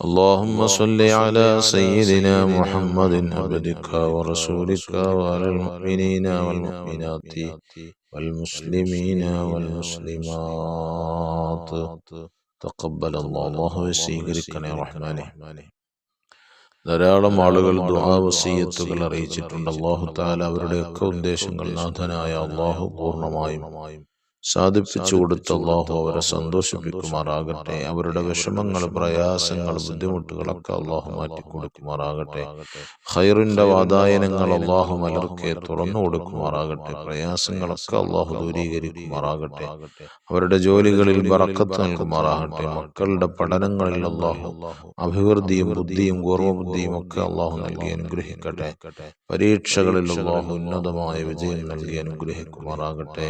اللهم صل على سيدنا محمد عبدك ورسولك وعلى المؤمنين والمؤمنات والمسلمين والمسلمات تقبل الله الله സ്വീകരിക്കണേ റഹ്മാനെ ധാരാളം ആളുകൾ ദുആവസീയത്തുകൾ അറിയിച്ചിട്ടുണ്ട് അള്ളാഹു താല അവരുടെയൊക്കെ ഉദ്ദേശങ്ങൾ നാഥനായ അള്ളാഹു പൂർണ്ണമായും സാധിപ്പിച്ചു കൊടുത്ത അള്ളാഹു അവരെ സന്തോഷിപ്പിക്കുമാറാകട്ടെ. അവരുടെ വിഷമങ്ങൾ പ്രയാസങ്ങൾ ബുദ്ധിമുട്ടുകളൊക്കെ അള്ളാഹു മാറ്റിക്കൊടുക്കുമാറാകട്ടെ. ഖൈറിന്റെ വാതായനങ്ങൾ അള്ളാഹു മലർക്കെ തുറന്നു കൊടുക്കുമാറാകട്ടെ. പ്രയാസങ്ങളൊക്കെ അള്ളാഹു ദൂരീകരിക്കുമാറാകട്ടെ. അവരുടെ ജോലികളിൽ വറക്കത്ത് നൽകുമാറാകട്ടെ. മക്കളുടെ പഠനങ്ങളിൽ അള്ളാഹു അഭിവൃദ്ധിയും ബുദ്ധിയും ഗൗർവബുദ്ധിയും ഒക്കെ അള്ളാഹു നൽകി അനുഗ്രഹിക്കട്ടെ. പരീക്ഷകളിൽ അള്ളാഹു ഉന്നതമായ വിജയം നൽകി അനുഗ്രഹിക്കുമാറാകട്ടെ.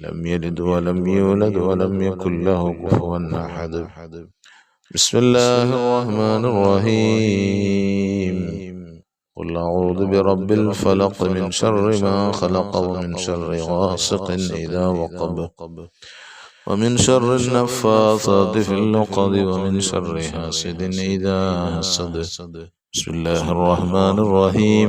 لم يلد ولم يولد ولم يكن له كفوا أحد. بسم الله الرحمن الرحيم. قل أعوذ برب الفلق من شر ما خلق ومن شر غاسق إذا وقب. ومن شر النفاثات في اللقد ومن شر حاسد إذا حسد. بسم الله الرحمن الرحيم.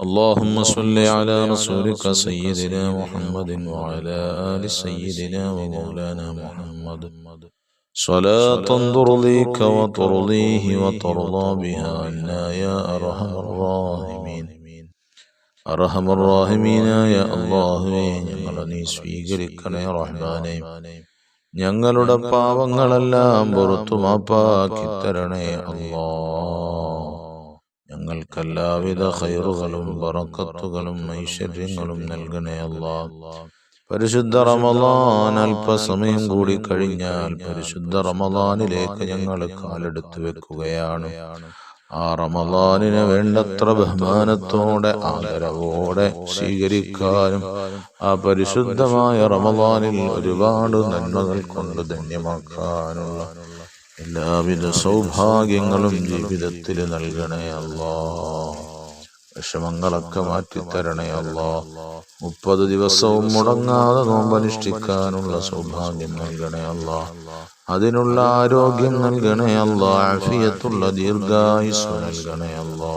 اللهم صل على رسولك سيدنا محمد وعلى آل سيدنا ومولانا محمد صلاة ترضيك وترضيه وترضى بها عنا يا أرحم الراحمين أرحم الراحمين يا الله ഞങ്ങളെ നീ സ്വീകരിക്കണേ റഹ്മാനെ ഞങ്ങളുടെ പാവങ്ങളെല്ലാം പുറത്തു മാപ്പാക്കി തരണേ അല്ലാ ഞങ്ങൾക്കെല്ലാവിധ ഹൈറുകളും വറക്കത്തുകളും ഐശ്വര്യങ്ങളും നൽകണേ അല്ലാ. പരിശുദ്ധ റമദാൻ അല്പസമയം കൂടി കഴിഞ്ഞാൽ പരിശുദ്ധ റമദാനിലേക്ക് ഞങ്ങൾ കാലെടുത്ത് വെക്കുകയാണ്. ആ റമദാനിന് വേണ്ടത്ര ബഹുമാനത്തോടെ ആദരവോടെ സ്വീകരിക്കാനും ആ പരിശുദ്ധമായ റമദാനിൽ ഒരുപാട് നന്മകൾ കൊണ്ട് ധന്യമാക്കാനുള്ള എല്ലാവിധ സൗഭാഗ്യങ്ങളും ജീവിതത്തിൽ നൽകണേ അല്ലാ. വിഷമങ്ങളൊക്കെ മാറ്റിത്തരണേ അല്ലാ. മുപ്പത് ദിവസവും മുടങ്ങാതെ നോമ്പനുഷ്ഠിക്കാനുള്ള സൗഭാഗ്യം നൽകണേ അല്ലാ. അതിനുള്ള ആരോഗ്യം നൽകണേ അല്ലാ. ആഫിയത്തുള്ള ദീർഘായുസ് നൽകണേ അല്ലാ.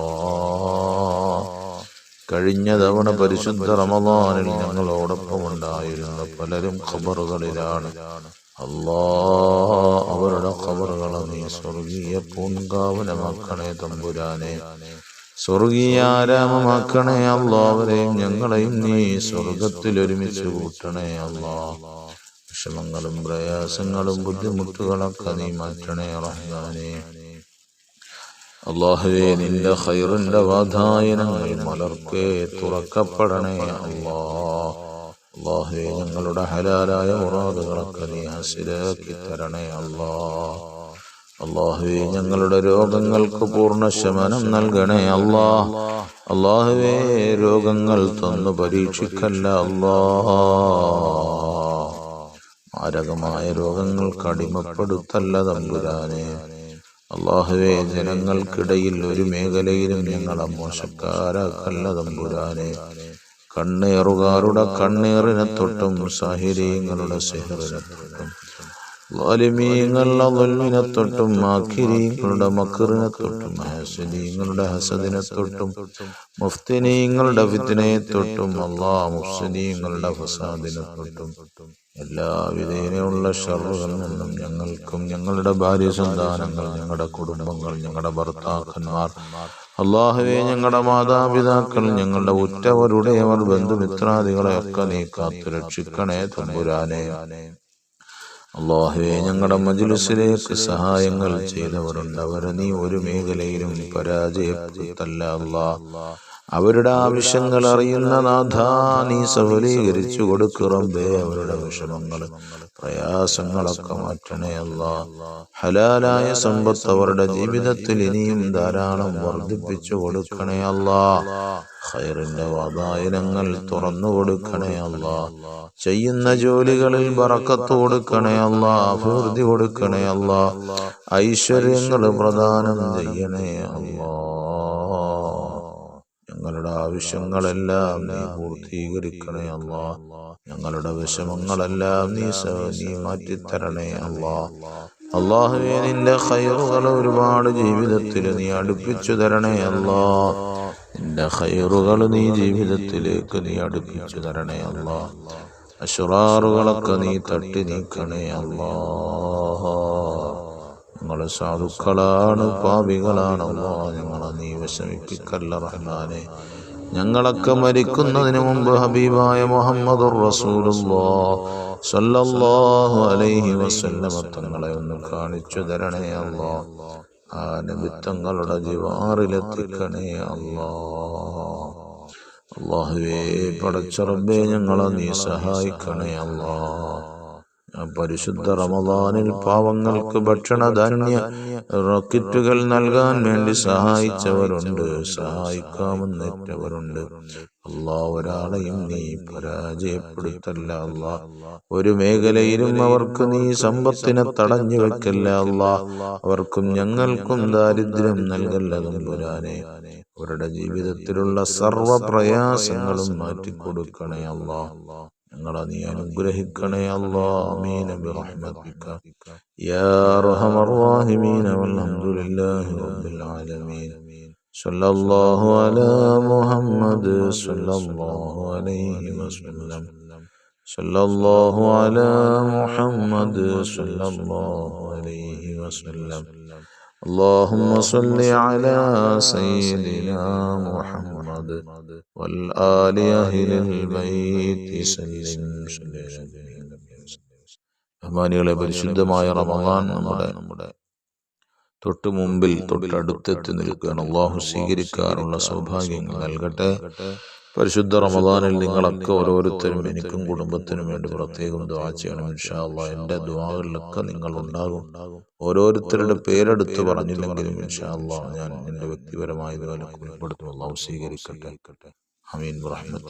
കഴിഞ്ഞ തവണ പരിശുദ്ധ റമദാനിൽ ഞങ്ങളോടൊപ്പം ഉണ്ടായിരുന്ന പലരും ഖബറുകളിലാണ്. അല്ലാ അവരുടെ ഖബറുകളെ നീ സ്വർഗീയ പൂങ്കാവനമാക്കണേ തമ്പുരാനെ. സ്വർഗീയ ആരാമമാക്കണേ അല്ലാ അവരെയും ഞങ്ങളെയും നീ സ്വർഗത്തിൽ ഒരുമിച്ച് കൂട്ടണേ അല്ലാ വിഷമങ്ങളും പ്രയാസങ്ങളും ബുദ്ധിമുട്ടുകളൊക്കെ നീ മാറ്റണേ റഹ്മാനെ. അള്ളാഹുവേ നിന്റെ ഖൈറിന്റെ വാതായനങ്ങൾ മലർക്കേ തുറക്കപ്പെടണേ അല്ലാ അള്ളാഹുവേ ഞങ്ങളുടെ ഹലാലായ മുറാദുകളൊക്കെ നീ ഹസിലാക്കി തരണേ അല്ലാ. അള്ളാഹുവെ ഞങ്ങളുടെ രോഗങ്ങൾക്ക് പൂർണ ശമനം നൽകണേ അല്ലാ. അള്ളാഹുവെ രോഗങ്ങൾ തന്നു പരീക്ഷിക്കല്ല അല്ലാ. മാരകമായ രോഗങ്ങൾക്ക് അടിമപ്പെടുത്തല്ല തമ്പുരാനെ. അള്ളാഹുവെ ജനങ്ങൾക്കിടയിൽ ഒരു മേഖലയിലും ഞങ്ങളെ മോശക്കാരാക്കല്ല തമ്പുരാനെ. കണ്ണേറുകാരുടെ കണ്ണേറിനെ തൊട്ടും സാഹിര്യങ്ങളുടെ സെഹറിനെ തൊട്ടും. വൽവിനെ തൊട്ടും മാഖിരീങ്ങളുടെ മക്കറിനെ തൊട്ടും ഹസനീങ്ങളുടെ ഹസദിനെ തൊട്ടും മുഫ്തിനീങ്ങളുടെ ഫിത്തിനെ തൊട്ടും അള്ളാ മുഫ്സിനീങ്ങളുടെ ഫസാദിനെ തൊട്ടും. എല്ലാവിധേനയുള്ള ഷറുകളിൽ നിന്നും ഞങ്ങൾക്കും ഞങ്ങളുടെ ഭാര്യ സന്താനങ്ങൾ ഞങ്ങളുടെ കുടുംബങ്ങൾ ഞങ്ങളുടെ ഭർത്താക്കന്മാർ അള്ളാഹുവെ ഞങ്ങളുടെ മാതാപിതാക്കൾ ഞങ്ങളുടെ ഉറ്റവരുടെ അവർ ബന്ധുമിത്രാദികളെ ഒക്കെ നീ കാത്തു രക്ഷിക്കണേ തമ്പുരാനെ. അള്ളാഹുവെ ഞങ്ങളുടെ മജുലിസിലേക്ക് സഹായങ്ങൾ ചെയ്തവരുണ്ട്. അവരെ നീ ഒരു മേഖലയിലും പരാജയപ്പെടുത്തല്ല അല്ലാ അവരുടെ ആവശ്യങ്ങൾ അറിയുന്ന നാഥ നീ സഫലീകരിച്ചു കൊടുക്കുറമ്പേ അവരുടെ വിഷമങ്ങൾ. പ്രയാസങ്ങളൊക്കെ മാറ്റണേ അല്ല. ഹലാലായ സമ്പത്ത് അവരുടെ ജീവിതത്തിൽ ഇനിയും ധാരാളം വർദ്ധിപ്പിച്ചു കൊടുക്കണേ അല്ല. ഖൈറിന്റെ വാതായനങ്ങൾ തുറന്നു കൊടുക്കണേ അല്ല. ചെയ്യുന്ന ജോലികളിൽ ബറക്കത്ത് കൊടുക്കണേ അല്ല. അഭിവൃദ്ധി കൊടുക്കണേ അല്ല. ഐശ്വര്യങ്ങൾ പ്രദാനം ചെയ്യണേ അല്ലാ. ഞങ്ങളുടെ ആവശ്യങ്ങളെല്ലാം നീ പൂർത്തീകരിക്കണേ അല്ല. ഞങ്ങളുടെ വിഷമങ്ങളെല്ലാം നീ നീ മാറ്റിത്തരണേ അല്ല. അള്ളാഹുവേ നിന്റെ ഖൈറുകൾ ഒരുപാട് ജീവിതത്തിൽ നീ അടുപ്പിച്ചു തരണേ അല്ല. നിന്റെ ഹയറുകൾ നീ ജീവിതത്തിലേക്ക് നീ അടുപ്പിച്ചു തരണേ അല്ല. അഷുറാറുകളൊക്കെ നീ തട്ടി നീക്കണേ അല്ലാ ഞങ്ങൾ സാധുക്കളാണ് പാപികളാണല്ലോ ഞങ്ങളെ നീ വിഷമിപ്പിക്കല്ല റഹ്മാനെ. ഞങ്ങളൊക്കെ മരിക്കുന്നതിന് മുമ്പ് ഹബീബായ മുഹമ്മദ് സല്ലല്ലാഹു അലൈഹി വസല്ലമ തങ്ങളെ ഒന്ന് കാണിച്ചു തരണേ അല്ലോ ആ നിമിത്തങ്ങളുടെ ജിവാറിലെത്തിക്കണേ അല്ലോ അള്ളാഹുവേ പടച്ചറബേ ഞങ്ങളെ നീ സഹായിക്കണേ അല്ലോ പരിശുദ്ധ റമദാനിൽ പാവങ്ങൾക്ക് ഭക്ഷണ ഭക്ഷണധാന്യ റോക്കറ്റുകൾ നൽകാൻ വേണ്ടി സഹായിച്ചവരുണ്ട്. സഹായിക്കാമെന്നേറ്റവരുണ്ട്. അള്ളാ ഒരാളെയും നീ പരാജയപ്പെടുത്തല്ല അല്ലാ ഒരു മേഖലയിലും അവർക്ക് നീ സമ്പത്തിനെ തടഞ്ഞു വെക്കല്ല അല്ലാ അവർക്കും ഞങ്ങൾക്കും ദാരിദ്ര്യം നൽകല്ലതും പുരാനെ അവരുടെ ജീവിതത്തിലുള്ള സർവ പ്രയാസങ്ങളും മാറ്റിക്കൊടുക്കണേ അല്ലാ ഞങ്ങളെ നീ അനുഗ്രഹിക്കണേ അല്ലാ ആമീൻ ബിറഹ്മതിക യാ അർഹമർ റഹീമീൻ വൽഹംദുലില്ലാഹി റബ്ബിൽ ആലമീൻ സല്ലല്ലാഹു അലാ മുഹമ്മദ് സല്ലല്ലാഹു അലൈഹി വസല്ലം സല്ലല്ലാഹു അലാ മുഹമ്മദ് സല്ലല്ലാഹു അലൈഹി വസല്ലം اللهم صل على سيدنا محمد والآل أهل البيت سلم ബഹുമാനികളെ പരിശുദ്ധമായ റമദാൻ നമ്മുടെ നമ്മുടെ തൊട്ട് മുമ്പിൽ തൊട്ടടുത്തെത്തി നിൽക്കുകയാണ് അള്ളാഹു സ്വീകരിക്കാനുള്ള സൗഭാഗ്യങ്ങൾ നൽകട്ടെ പരിശുദ്ധ റമദാനിൽ നിങ്ങളൊക്കെ ഓരോരുത്തരും എനിക്കും കുടുംബത്തിനും വേണ്ടി പ്രത്യേകം ദുആ ചെയ്യണം ഇൻഷാല്ല എന്റെ ദ്വാകളിലൊക്കെ നിങ്ങൾ ഉണ്ടാകും ഓരോരുത്തരുടെ പേരെടുത്ത് പറഞ്ഞില്ലെങ്കിലും ഇൻഷാല്ല ഞാൻ എന്റെ വ്യക്തിപരമായ ഇതുപോലെ ഉൾപ്പെടുത്തും അള്ളാഹു സ്വീകരിക്കട്ടെ. അമീൻ. റഹ്മാൻ.